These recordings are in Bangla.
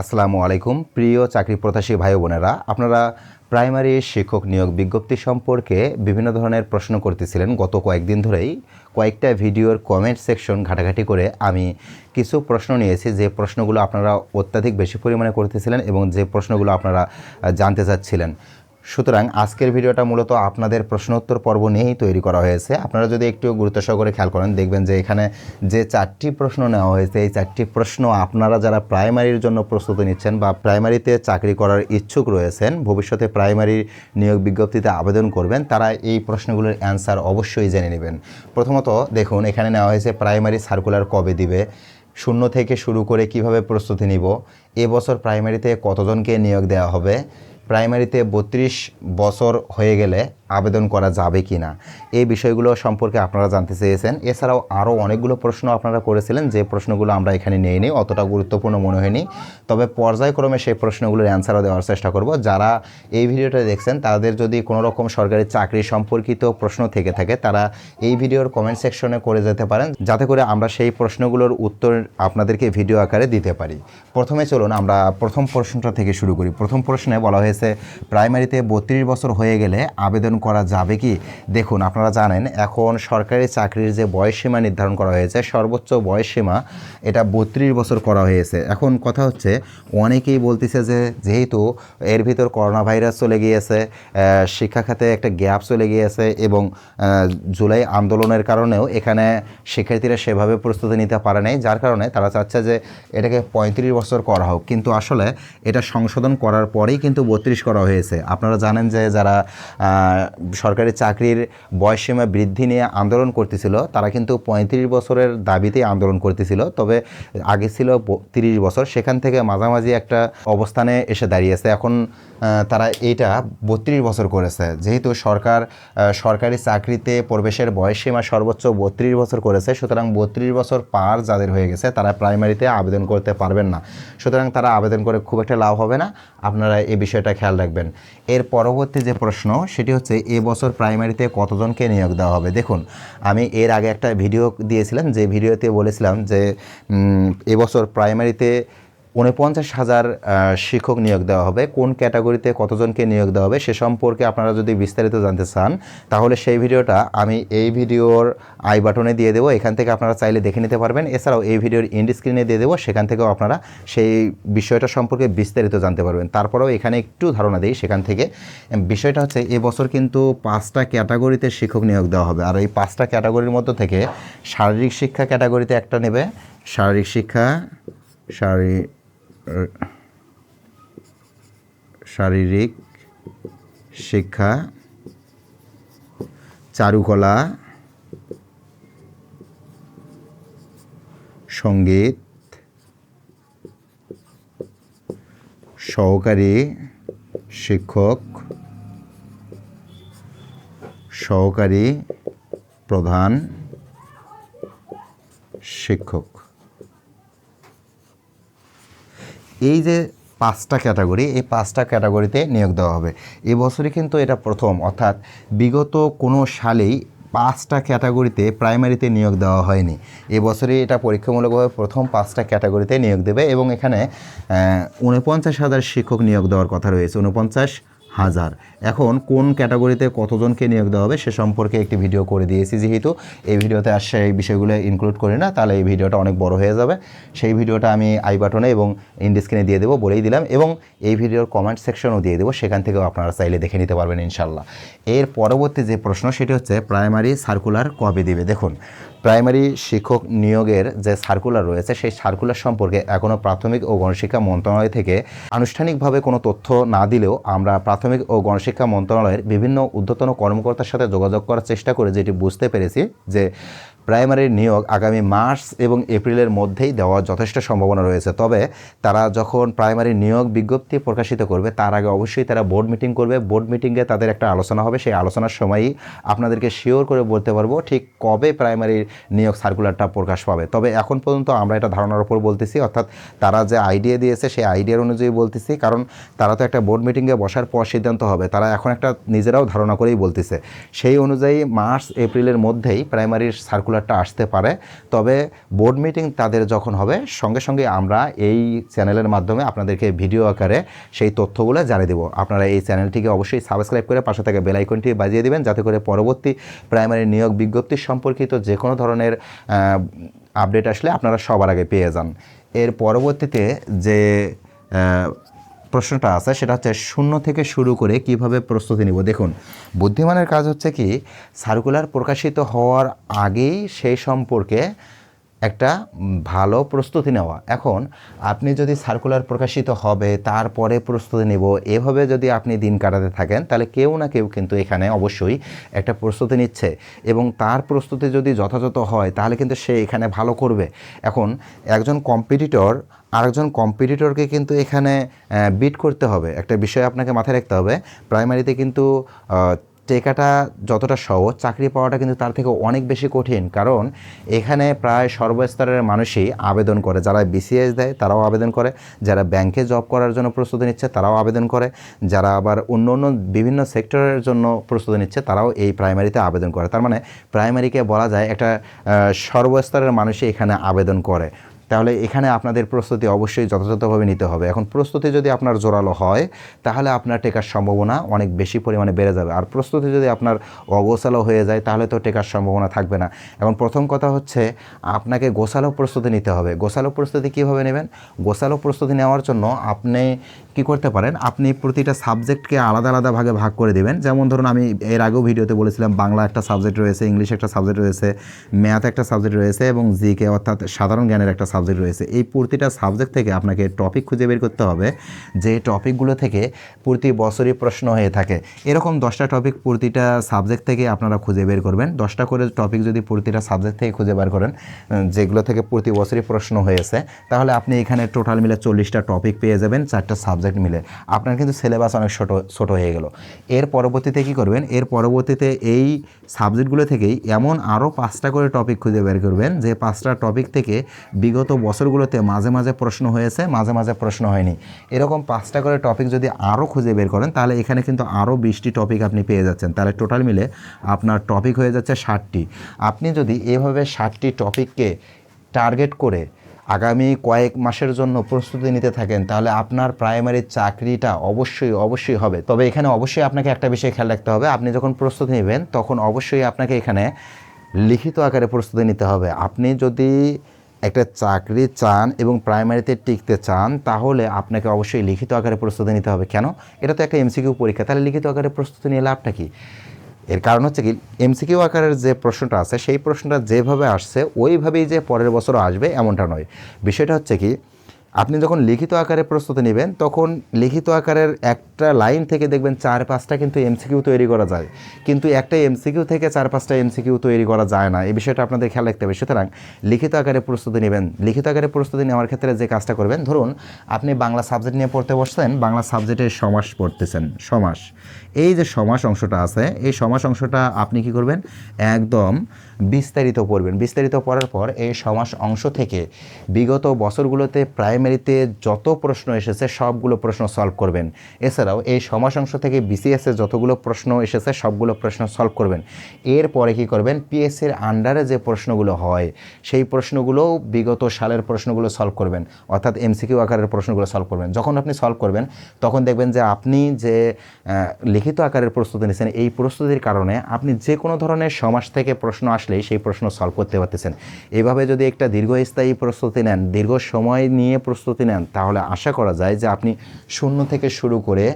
আসসালামু আলাইকুম। প্রিয় চাকরি প্রত্যাশী ভাই বোনেরা, আপনারা প্রাইমারি শিক্ষক নিয়োগ বিজ্ঞপ্তি সম্পর্কে বিভিন্ন ধরনের প্রশ্ন করতেছিলেন গত কয়েকদিন ধরেই। কয়েকটা ভিডিওর কমেন্ট সেকশন ঘাটাঘাটি করে আমি কিছু প্রশ্ন নিয়েছি। যে প্রশ্নগুলো আপনারা অত্যাধিক বেশি পরিমাণে করতেছিলেন এবং যে প্রশ্নগুলো আপনারা জানতে চাচ্ছিলেন। সুতরাং আজকের ভিডিওটা মূলত আপনাদের প্রশ্নোত্তর পর্ব নিয়েই তৈরি করা হয়েছে। আপনারা যদি একটু গুরুত্ব সহকারে খেয়াল করেন, দেখবেন যে এখানে যে চারটি প্রশ্ন নেওয়া হয়েছে, এই চারটি প্রশ্ন আপনারা যারা প্রাইমারির জন্য প্রস্তুতি নিচ্ছেন বা প্রাইমারিতে চাকরি করার ইচ্ছুক রয়েছেন, ভবিষ্যতে প্রাইমারি নিয়োগ বিজ্ঞপ্তিতে আবেদন করবেন, তারা এই প্রশ্নগুলোর অ্যান্সার অবশ্যই জেনে নেবেন। প্রথমত দেখুন, এখানে নেওয়া হয়েছে প্রাইমারি সার্কুলার কবে দিবে, শূন্য থেকে শুরু করে কীভাবে প্রস্তুতি নিব এবছর প্রাইমারিতে কতজনকে নিয়োগ দেওয়া হবে প্রাইমারিতে বত্রিশ বছর হয়ে গেলে আবেদন করা যাবে কি না? এই বিষয়গুলো সম্পর্কে আপনারা জানতে চেয়েছেন। এছাড়াও আরও অনেকগুলো প্রশ্ন আপনারা করেছিলেন, যে প্রশ্নগুলো আমরা এখানে নিই অতটা গুরুত্বপূর্ণ মনে হয়নি। তবে পর্যায়ক্রমে সেই প্রশ্নগুলোর অ্যান্সারও দেওয়ার চেষ্টা করব। যারা এই ভিডিওটা দেখছেন, তাদের যদি কোনো রকম সরকারি চাকরি সম্পর্কিত প্রশ্ন থেকে থাকে, তারা এই ভিডিওর কমেন্ট সেকশনে করে যেতে পারেন। যাতে করে আমরা সেই প্রশ্নগুলোর উত্তর আপনাদেরকে ভিডিও আকারে দিতে পারি। প্রথমে চলুন আমরা প্রথম প্রশ্নটা থেকে শুরু করি। প্রথম প্রশ্নে বলা হয়েছে প্রাইমারিতে বত্রিশ বছর হয়ে গেলে আবেদন করা যাবে কি? দেখুন, আপনারা জানেন, এখন সরকারি চাকরির যে বয়সসীমা নির্ধারণ করা হয়েছে, সর্বোচ্চ বয়সসীমা এটা বত্রিশ বছর করা হয়েছে। এখন কথা হচ্ছে, অনেকেই বলতেছে যে যেহেতু এর ভিতর করোনা ভাইরাস চলে গিয়েছে শিক্ষা খাতে একটা গ্যাপ চলে গিয়েছে এবং জুলাই আন্দোলনের কারণেও এখানে শিক্ষার্থীরা সেভাবে প্রস্তুতি নিতে পারে নাই, যার কারণে তারা চাচ্ছে যে এটাকে পঁয়ত্রিশ বছর করা হোক। কিন্তু আসলে এটা সংশোধন করার পরেই কিন্তু বত্রিশ করা হয়েছে। আপনারা জানেন যে যারা সরকারি চাকরির বয়সসীমা বৃদ্ধি নিয়ে আন্দোলন করতেছিল, তারা কিন্তু পঁয়ত্রিশ বছরের দাবিতেই আন্দোলন করতেছিল। তবে আগে ছিল তিরিশ বছর, সেখান থেকে মাঝামাঝি একটা অবস্থানে এসে দাঁড়িয়েছে। এখন তারা এইটা বত্রিশ বছর করেছে। যেহেতু সরকার সরকারি চাকরিতে প্রবেশের বয়সসীমা সর্বোচ্চ বত্রিশ বছর করেছে, সুতরাং বত্রিশ বছর পার যাদের হয়ে গেছে, তারা প্রাইমারিতে আবেদন করতে পারবেন না। সুতরাং তারা আবেদন করে খুব একটা লাভ হবে না। আপনারা এই বিষয়টা খেয়াল রাখবেন। এর পরবর্তী যে প্রশ্ন, সেটি হচ্ছে এ বছর প্রাইমারিতে কতজনকে নিয়োগ দেওয়া হবে? দেখুন, আমি এর আগে একটা ভিডিও দিয়েছিলাম, যে ভিডিওতে বলেছিলাম যে এবছর প্রাইমারিতে উনপঞ্চাশ হাজার শিক্ষক নিয়োগ দেওয়া হবে। কোন ক্যাটাগরিতে কতজনকে নিয়োগ দেওয়া হবে সে সম্পর্কে আপনারা যদি বিস্তারিত জানতে চান, তাহলে সেই ভিডিওটা আমি এই ভিডিওর আই বাটনে দিয়ে দেবো। এখান থেকে আপনারা চাইলে দেখে নিতে পারবেন। এছাড়াও এই ভিডিওর ইন্ড স্ক্রিনে দিয়ে দেবো। সেখান থেকেও আপনারা সেই বিষয়টা সম্পর্কে বিস্তারিত জানতে পারবেন। তারপরেও এখানে একটু ধারণা দিই। সেখান থেকে বিষয়টা হচ্ছে, এবছর কিন্তু পাঁচটা ক্যাটাগরিতে শিক্ষক নিয়োগ দেওয়া হবে। আর এই পাঁচটা ক্যাটাগরির মধ্য থেকে শারীরিক শিক্ষা ক্যাটাগরিতে একটা নেবে। শারীরিক শিক্ষা, শারী শারীরিক শিক্ষা চারুকলা সংগীত সহকারী শিক্ষক সহকারী প্রধান শিক্ষক। এই যে পাঁচটা ক্যাটাগরি, এই পাঁচটা ক্যাটাগরিতে নিয়োগ দেওয়া হবে। এবছরই কিন্তু এটা প্রথম, অর্থাৎ বিগত কোনো সালেই পাঁচটা ক্যাটাগরিতে প্রাইমারিতে নিয়োগ দেওয়া হয়নি। এবছরই এটা পরীক্ষামূলকভাবে প্রথম পাঁচটা ক্যাটাগরিতে নিয়োগ দেবে এবং এখানে উনপঞ্চাশ হাজার শিক্ষক নিয়োগ দেওয়ার কথা রয়েছে। উনপঞ্চাশ হাজার। এখন কোন ক্যাটাগরিতে কতজনকে নিয়োগ দেওয়া হবে সে সম্পর্কে একটি ভিডিও করে দিয়েছি যেহেতু এই ভিডিওতে আর সেই বিষয়গুলো ইনক্লুড করি না, তাহলে এই ভিডিওটা অনেক বড় হয়ে যাবে। সেই ভিডিওটা আমি আই বাটনে এবং ইন্ডিস্ক্রিনে দিয়ে দেবো বলেই দিলাম এবং এই ভিডিওর কমেন্ট সেকশনও দিয়ে দেবো, সেখান থেকেও আপনারা চাইলে দেখে নিতে পারবেন ইনশাল্লাহ এর পরবর্তী যে প্রশ্ন সেটি হচ্ছে প্রাইমারি সার্কুলার কবে দিবে? দেখুন প্রাইমারি শিক্ষক নিয়োগের যে সার্কুলার রয়েছে, সেই সার্কুলার সম্পর্কে এখনও প্রাথমিক ও গণশিক্ষা মন্ত্রণালয় থেকে আনুষ্ঠানিকভাবে কোনো তথ্য না দিলেও আমরা প্রাথমিক ও গণশিক্ষা মন্ত্রণালয়ের বিভিন্ন ঊর্ধ্বতন কর্মকর্তার সাথে যোগাযোগ করার চেষ্টা করে যেটি বুঝতে পেরেছি যে প্রাইমারির নিয়োগ আগামী মার্চ এবং এপ্রিলের মধ্যেই দেওয়ার যথেষ্ট সম্ভাবনা রয়েছে। তবে তারা যখন প্রাইমারি নিয়োগ বিজ্ঞপ্তি প্রকাশিত করবে, তার আগে অবশ্যই তারা বোর্ড মিটিং করবে। বোর্ড মিটিংয়ে তাদের একটা আলোচনা হবে। সেই আলোচনার সময়ই আপনাদেরকে শিওর করে বলতে পারব ঠিক কবে প্রাইমারি নিয়োগ সার্কুলারটা প্রকাশ পাবে। তবে এখন পর্যন্ত আমরা এটা ধারণার উপর বলতেছি, অর্থাৎ তারা যে আইডিয়া দিয়েছে সেই আইডিয়ার অনুযায়ী বলতেছি, কারণ তারা তো একটা বোর্ড মিটিংয়ে বসার পর সিদ্ধান্ত হবে। তারা এখন একটা নিজেরাও ধারণা করেই বলতেছে। সেই অনুযায়ী মার্চ, এপ্রিলের মধ্যেই প্রাইমারির সার্কুলার সার্কুলারটা আসতে পারে। তবে বোর্ড মিটিং তাদের যখন হবে, সঙ্গে সঙ্গে আমরা এই চ্যানেলের মাধ্যমে আপনাদেরকে ভিডিও আকারে সেই তথ্যগুলো জানিয়ে দেবো। আপনারা এই চ্যানেলটিকে অবশ্যই সাবস্ক্রাইব করে পাশে থাকা বেল আইকনটি বাজিয়ে দেবেন, যাতে করে পরবর্তী প্রাইমারি নিয়োগ বিজ্ঞপ্তি সম্পর্কিত যে কোনো ধরনের আপডেট আসলে আপনারা সবার আগে পেয়ে যান। এর পরবর্তীতে যে প্রশ্নটা আছে, সেটা হচ্ছে শূন্য থেকে শুরু করে কীভাবে প্রস্তুতি নিব? দেখুন, বুদ্ধিমানের কাজ হচ্ছে কি সার্কুলার প্রকাশিত হওয়ার আগেই সেই সম্পর্কে একটা ভালো প্রস্তুতি নেওয়া। এখন আপনি যদি সার্কুলার প্রকাশিত হবে, তারপরে প্রস্তুতি নেব, এভাবে যদি আপনি দিন কাটাতে থাকেন, তাহলে কেউ না কেউ কিন্তু এখানে অবশ্যই একটা প্রস্তুতি নিচ্ছে। এবং তার প্রস্তুতি যদি যথাযথ হয়, তাহলে কিন্তু সে এখানে ভালো করবে। এখন একজন কম্পিটিটর আরেকজন কম্পিটিটরকে কিন্তু এখানে বিট করতে হবে। একটা বিষয় আপনাকে মাথায় রাখতে হবে প্রাইমারিতে কিন্তু টেকাটা যতটা সহজ, চাকরি পাওয়াটা কিন্তু তার থেকে অনেক বেশি কঠিন। কারণ এখানে প্রায় সর্বস্তরের মানুষই আবেদন করে। যারা বিসিএস দেয়, তারাও আবেদন করে। যারা ব্যাংকে জব করার জন্য প্রস্তুতি নিচ্ছে, তারাও আবেদন করে। যারা আবার অন্য অন্য বিভিন্ন সেক্টরের জন্য প্রস্তুতি নিচ্ছে, তারাও এই প্রাইমারিতে আবেদন করে। তার মানে প্রাইমারিকে বলা যায় একটা সর্বস্তরের মানুষই এখানে আবেদন করে। তাহলে এখানে আপনাদের প্রস্তুতি অবশ্যই যথাযথভাবে নিতে হবে। এখন প্রস্তুতি যদি আপনার জোরালো হয়, তাহলে আপনার টেকার সম্ভাবনা অনেক বেশি পরিমাণে বেড়ে যাবে। আর প্রস্তুতি যদি আপনার অগোছালো হয়ে যায়, তাহলে তো টেকার সম্ভাবনা থাকবে না। এখন প্রথম কথা হচ্ছে, আপনাকে গোছালো প্রস্তুতি নিতে হবে। গোছালো প্রস্তুতি কীভাবে নেবেন? গোছালো প্রস্তুতি নেওয়ার জন্য আপনি কি করতে পারেন? আপনি প্রতিটা সাবজেক্টকে আলাদা আলাদা ভাগে ভাগ করে দিবেন। যেমন ধরুন, আমি এর আগেও ভিডিওতে বলেছিলাম, বাংলা একটা সাবজেক্ট রয়েছে, ইংলিশ একটা সাবজেক্ট রয়েছে, ম্যাথ একটা সাবজেক্ট রয়েছে এবং জিকে অর্থাৎ সাধারণ জ্ঞানের একটা সাবজেক্ট রয়েছে। এই প্রতিটা সাবজেক্ট থেকে আপনাকে টপিক খুঁজে বের করতে হবে, যে টপিকগুলো থেকে প্রতি বছরই প্রশ্ন হয়ে থাকে। এরকম দশটা টপিক প্রতিটা সাবজেক্ট থেকে আপনারা খুঁজে বের করবেন। দশটা করে টপিক যদি প্রতিটা সাবজেক্ট থেকে খুঁজে বের করেন যেগুলো থেকে প্রতি বছরই প্রশ্ন হয়েছে, তাহলে আপনি এখানে টোটাল মিলে চল্লিশটা টপিক পেয়ে যাবেন, চারটা সাবজেক্ট মিলে। আপনার কিন্তু সিলেবাস অনেক ছোটো ছোটো হয়ে গেল। এর পরবর্তীতে কি করবেন? এর পরবর্তীতে এই সাবজেক্টগুলো থেকেই এমন আরও পাঁচটা করে টপিক খুঁজে বের করবেন, যে পাঁচটা টপিক থেকে বিগত বছরগুলোতে মাঝে মাঝে প্রশ্ন হয়েছে, মাঝে মাঝে প্রশ্ন হয়নি। এরকম পাঁচটা করে টপিক যদি আরও খুঁজে বের করেন, তাহলে এখানে কিন্তু আরও বিশটি টপিক আপনি পেয়ে যাচ্ছেন। তাহলে টোটাল মিলে আপনার টপিক হয়ে যাচ্ছে ষাটটি। আপনি যদি এভাবে ষাটটি টপিককে টার্গেট করে আগামী কয়েক মাসের জন্য প্রস্তুতি নিতে থাকেন, তাহলে আপনার প্রাইমারি চাকরিটা অবশ্যই অবশ্যই হবে। তবে এখানে অবশ্যই আপনাকে একটা বিষয় খেয়াল রাখতে হবে, আপনি যখন প্রস্তুতি নেবেন, তখন অবশ্যই আপনাকে এখানে লিখিত আকারে প্রস্তুতি নিতে হবে। আপনি যদি একটা চাকরি চান এবং প্রাইমারিতে টিকতে চান, তাহলে আপনাকে অবশ্যই লিখিত আকারে প্রস্তুতি নিতে হবে। কেন? এটা তো একটা এমসিকিউ পরীক্ষা, তাহলে লিখিত আকারে প্রস্তুতি নিয়ে লাভটা কি? এর কারণ হচ্ছে কি এমসিকিউ আকারের যে প্রশ্নটা আছে, সেই প্রশ্নটা যেভাবে আসছে, ওইভাবেই যে পরের বছর আসবে এমনটা নয়। বিষয়টা হচ্ছে কি আপনি যখন লিখিত আকারে প্রস্তুতি নেবেন, তখন লিখিত আকারের একটা লাইন থেকে দেখবেন চার পাঁচটা কিন্তু এমসিকিউ তৈরি করা যায়। কিন্তু একটা এমসিকিউ থেকে চার পাঁচটা এমসিকিউ তৈরি করা যায় না। এই বিষয়টা আপনাদের খেয়াল রাখতে হবে। সুতরাং লিখিত আকারে প্রস্তুতি নেবেন। লিখিত আকারে প্রস্তুতি নেওয়ার ক্ষেত্রে যে কাজটা করবেন, ধরুন আপনি বাংলা সাবজেক্ট নিয়ে পড়তে বসছেন, বাংলা সাবজেক্টে সমাস পড়তেছেন, সমাস। এই যে সমাস অংশটা আছে, এই সমাস অংশটা আপনি কি করবেন? একদম বিস্তারিত পড়বেন। বিস্তারিত পড়ার পর এই সমাস অংশ থেকে বিগত বছরগুলোতে প্রাইমারিতে যত প্রশ্ন এসেছে, সবগুলো প্রশ্ন সলভ করবেন। এছাড়াও এই সমাজ অংশ থেকে বিসিএসে যতগুলো প্রশ্ন এসেছে, সবগুলো প্রশ্ন সলভ করবেন। এরপরে কি করবেন? পিএসসির আন্ডারে যে প্রশ্নগুলো হয়, সেই প্রশ্নগুলো বিগত সালের প্রশ্নগুলো সলভ করবেন। অর্থাৎ এমসিকিউ আকারের প্রশ্নগুলো সলভ করবেন। যখন আপনি সলভ করবেন, তখন দেখবেন যে আপনি যে লিখিত আকারের প্রস্তুতি নিয়েছেন, এই প্রস্তুতির কারণে আপনি যে কোনো ধরনের সমাজ থেকে প্রশ্ন আসলেই সেই প্রশ্ন সলভ করতে পারতেছেন। এইভাবে যদি একটা দীর্ঘস্থায়ী প্রস্তুতি নেন, দীর্ঘ সময় নিয়ে প্রস্তুতি নেন, তাহলে আশা করা যায় যে আপনি শূন্য থেকে শুরু করে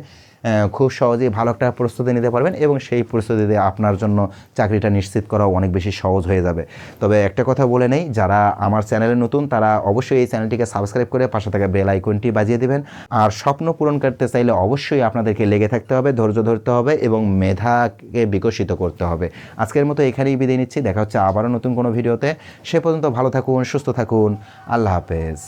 খুব সহজেই ভালো একটা প্রস্তুতি নিতে পারবেন এবং সেই প্রস্তুতিতে আপনার জন্য চাকরিটা নিশ্চিত করা অনেক বেশি সহজ হয়ে যাবে। তবে একটা কথা বলে নেই, যারা আমার চ্যানেলে নতুন, তারা অবশ্যই এই চ্যানেলটিকে সাবস্ক্রাইব করে পাশে থাকা বেল আইকনটি বাজিয়ে দেবেন। আর স্বপ্ন পূরণ করতে চাইলে অবশ্যই আপনাদেরকে লেগে থাকতে হবে, ধৈর্য ধরতে হবে এবং মেধাকে বিকশিত করতে হবে। আজকের মতো এখানেই বিদায় নিচ্ছি, দেখা হচ্ছে আবারও নতুন কোনো ভিডিওতে। সে পর্যন্ত ভালো থাকুন, সুস্থ থাকুন, আল্লাহ হাফেজ।